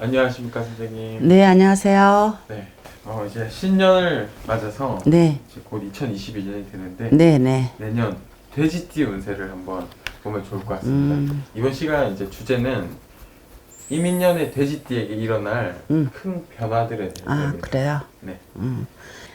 안녕하십니까 선생님. 네, 안녕하세요. 네. 어, 이제 신년을 맞아서 네, 이제 곧 2021년이 되는데 네, 네. 내년 돼지띠 운세를 한번 보면 좋을 것 같습니다. 음. 이번 시간 이제 주제는 이민년의 돼지띠에게 일어날 음. 큰 변화들에 대해서 아. 그래요. 네. 음.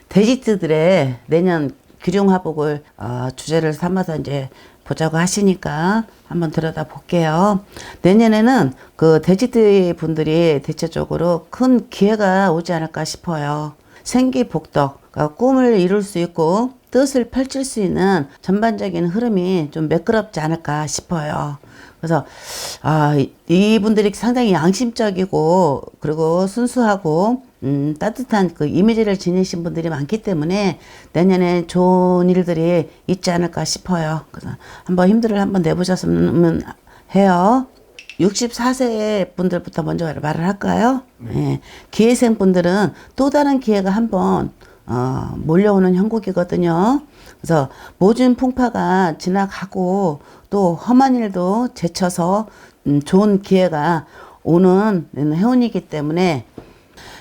돼지들의 내년 기룡화복을 어, 주제를 삼아서 이제 보자고 하시니까 한번 들여다 볼게요. 내년에는 그 돼지띠 분들이 대체적으로 큰 기회가 오지 않을까 싶어요. 생기 복덕, 그러니까 꿈을 이룰 수 있고 뜻을 펼칠 수 있는 전반적인 흐름이 좀 매끄럽지 않을까 싶어요. 그래서 아 이- 이분들이 상당히 양심적이고 그리고 순수하고 음, 따뜻한 그 이미지를 지니신 분들이 많기 때문에 내년에 좋은 일들이 있지 않을까 싶어요. 그래서 한번 힘들을 한번 내보셨으면 해요. 64세 분들부터 먼저 말을 할까요? 예. 기회생 분들은 또 다른 기회가 한번 어, 몰려오는 형국이거든요. 그래서 모든 풍파가 지나가고 또 험한 일도 제쳐서 음, 좋은 기회가 오는 해운이기 때문에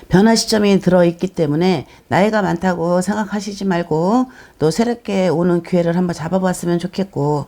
변화 시점이 들어있기 때문에 나이가 많다고 생각하시지 말고 또 새롭게 오는 기회를 한번 잡아봤으면 좋겠고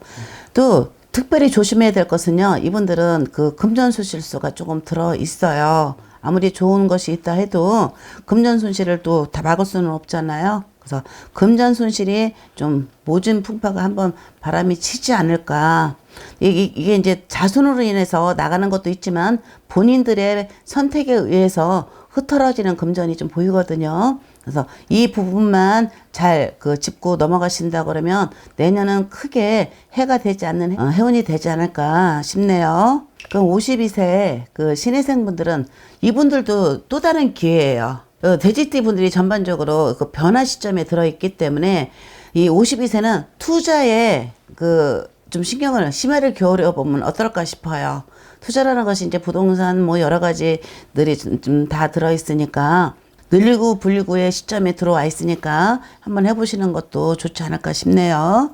또 특별히 조심해야 될 것은요 이분들은 그 금전 수 실수가 조금 들어 있어요. 아무리 좋은 것이 있다 해도 금전 손실을 또 다 막을 수는 없잖아요 그래서 금전 손실이 좀 모진 풍파가 한번 바람이 치지 않을까 이게, 이제 자손으로 인해서 나가는 것도 있지만 본인들의 선택에 의해서 흩어져지는 금전이 좀 보이거든요. 그래서 이 부분만 잘 그 짚고 넘어가신다 그러면 내년은 크게 해가 되지 않는 어, 해운이 되지 않을까 싶네요. 그 52세 그 신혜생 분들은 이분들도 또 다른 기회예요. 어, 돼지띠 분들이 전반적으로 그 변화 시점에 들어있기 때문에 이 52세는 투자에 그 좀 신경을 심혈을 기울여 보면 어떨까 싶어요. 투자라는 것이 이제 부동산 뭐 여러 가지들이 좀 다 들어 있으니까 늘리고 불리고의 시점에 들어와 있으니까 한번 해보시는 것도 좋지 않을까 싶네요.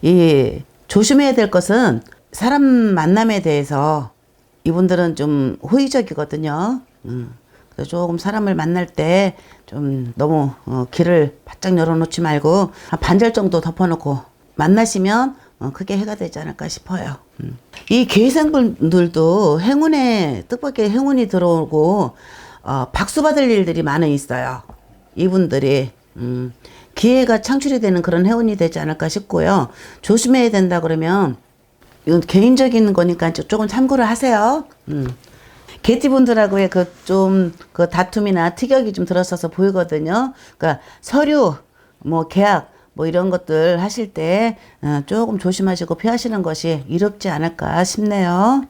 이 조심해야 될 것은 사람 만남에 대해서 이분들은 좀 호의적이거든요. 음. 조금 사람을 만날 때 좀 너무 어, 길을 바짝 열어놓지 말고 한 반절 정도 덮어놓고 만나시면 어, 크게 해가 되지 않을까 싶어요. 음. 이 계생분들도 행운에 뜻밖의 행운이 들어오고 어, 박수 받을 일들이 많이 있어요. 이분들이 음, 기회가 창출이 되는 그런 행운이 되지 않을까 싶고요. 조심해야 된다 그러면 이건 개인적인 거니까 조금 참고를 하세요. 음. 개띠분들하고의 그좀그 다툼이나 티격이 좀 들었어서 보이거든요. 그러니까 서류, 뭐 계약, 뭐 이런 것들 하실 때 어, 조금 조심하시고 피하시는 것이 이롭지 않을까 싶네요.